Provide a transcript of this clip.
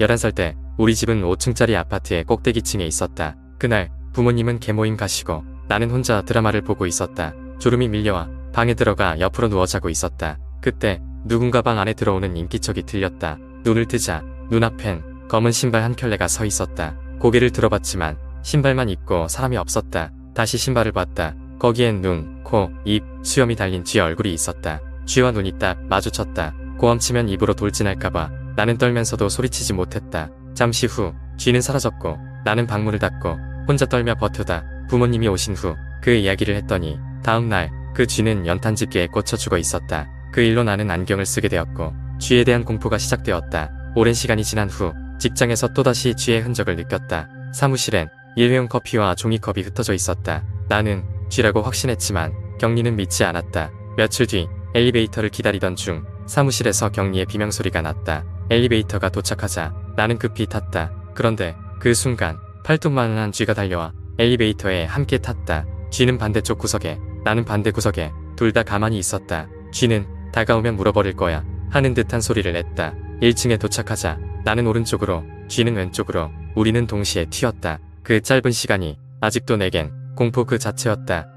11살 때 우리 집은 5층짜리 아파트의 꼭대기층에 있었다. 그날 부모님은 개모임 가시고 나는 혼자 드라마를 보고 있었다. 졸음이 밀려와 방에 들어가 옆으로 누워 자고 있었다. 그때 누군가 방 안에 들어오는 인기척이 들렸다. 눈을 뜨자 눈앞엔 검은 신발 한 켤레가 서 있었다. 고개를 들어봤지만 신발만 입고 사람이 없었다. 다시 신발을 봤다. 거기엔 눈, 코, 입, 수염이 달린 쥐의 얼굴이 있었다. 쥐와 눈이 딱 마주쳤다. 고함치면 입으로 돌진할까봐 나는 떨면서도 소리치지 못했다. 잠시 후 쥐는 사라졌고 나는 방문을 닫고 혼자 떨며 버텨다 부모님이 오신 후 그 이야기를 했더니 다음 날 그 쥐는 연탄 집게에 꽂혀 죽어 있었다. 그 일로 나는 안경을 쓰게 되었고 쥐에 대한 공포가 시작되었다. 오랜 시간이 지난 후 직장에서 또다시 쥐의 흔적을 느꼈다. 사무실엔 일회용 커피와 종이컵이 흩어져 있었다. 나는 쥐라고 확신했지만 경리는 믿지 않았다. 며칠 뒤 엘리베이터를 기다리던 중 사무실에서 경리의 비명소리가 났다. 엘리베이터가 도착하자 나는 급히 탔다. 그런데 그 순간 팔뚝만한 쥐가 달려와 엘리베이터에 함께 탔다. 쥐는 반대쪽 구석에 나는 반대 구석에 둘 다 가만히 있었다. 쥐는 다가오면 물어버릴 거야 하는 듯한 소리를 냈다. 1층에 도착하자 나는 오른쪽으로 쥐는 왼쪽으로 우리는 동시에 튀었다. 그 짧은 시간이 아직도 내겐 공포 그 자체였다.